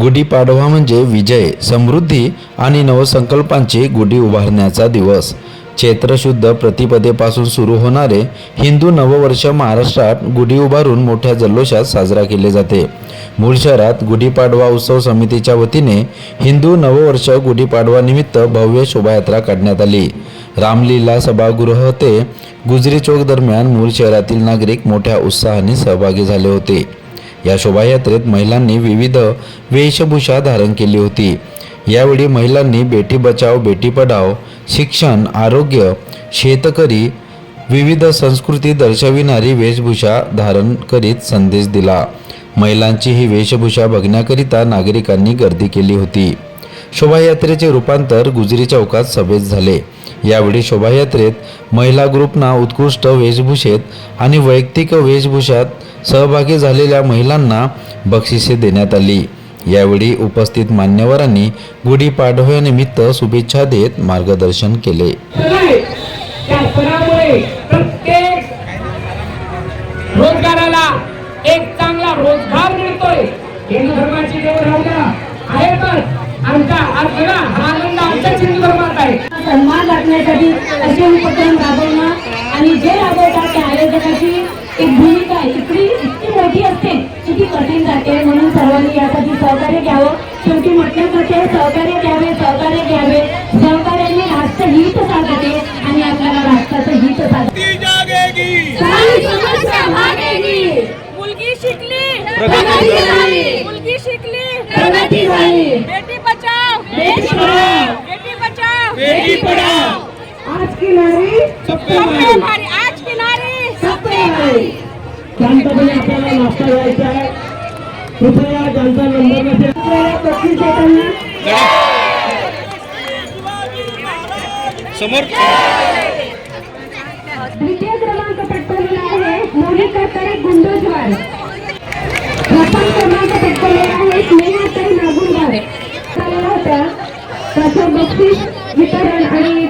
गुढीपाडवा म्हणजे विजय समृद्धी आणि नवसंकल्पांची गुढी उभारण्याचा दिवस. चैत्रशुद्ध प्रतिपदेपासून सुरू होणारे हिंदू नववर्ष महाराष्ट्रात गुढी उभारून मोठ्या जल्लोषात साजरा केले जाते. मूळ शहरात गुढीपाडवा उत्सव समितीच्या वतीने हिंदू नववर्ष गुढीपाडवानिमित्त भव्य शोभायात्रा काढण्यात आली. रामलीला सभागृह ते गुजरी चौक दरम्यान मूळ शहरातील नागरिक मोठ्या उत्साहाने सहभागी झाले होते. या शोभायात्रेत महिलांनी विविध वेशभूषा धारण केली होती. यावेळी महिलांनी बेटी बचाव बेटी पढाव शिक्षण आरोग्य शेतकरी विविध संस्कृती दर्शविणारी वेशभूषा धारण करीत संदेश दिला. महिलांची ही वेशभूषा बघण्याकरिता नागरिकांनी गर्दी केली होती. शोभायात्रेचे रूपांतर गुजरी चौकात सभेत झाले. यावेळी शोभायात्रेत महिला ग्रुपना उत्कृष्ट वेशभूषेत आणि वैयक्तिक वेशभूषात सहभागी झालेल्या महिलांना बक्षिसे देण्यात आली. यावेळी उपस्थित मान्यवरांनी गुढीपाडव्यानिमित्त शुभेच्छा देत मार्गदर्शन केले. आहे. त्या सणामुळे प्रत्येक रोजगाराला एक चांगला रोजगार मिळतोय. हिंदू धर्माची देवभावना आहेतच आमचा आज बघा हा आनंद आमच्याच हिंदू धर्मात आहे. सन्मान राखण्यासाठी असे उपक्रम राबवणं आणि जे राबवतात त्या आयोजकाची एक भूमिका इतकी इतकी मोठी असते की ती कठीण जाते म्हणून सर्वांनी यासाठी सहकार्य घ्यावं. शेवटी म्हटलं सहकार्य घ्यावे सहकार्य घ्यावे. सहकार्याने राष्ट्र हित साधते आणि आपल्याला राष्ट्राचं हित साधते. सारी समस्या भागेगी मुलगी शिकली. मुलगी शिकली. प्रगती झाली. बेटी बचाव. बेटी पढाओ. बेटी बचाव. बेटी पढाओ आज की नारी? सबसे आज की नारी? सबसे नारी शांतपणे आपल्याला नाश्ता घ्यायचा आहे. कृपया ज्यांचा नंबर नसेल. द्वितीय क्रमांक पटकवलेला आहे. मोहित करतारे गुंडोजवार. प्रथम क्रमांक पटकवलेला आहे. स्नेहाताई नागुरवार. चालला होता. त्याचं बक्षीस वितरण आणि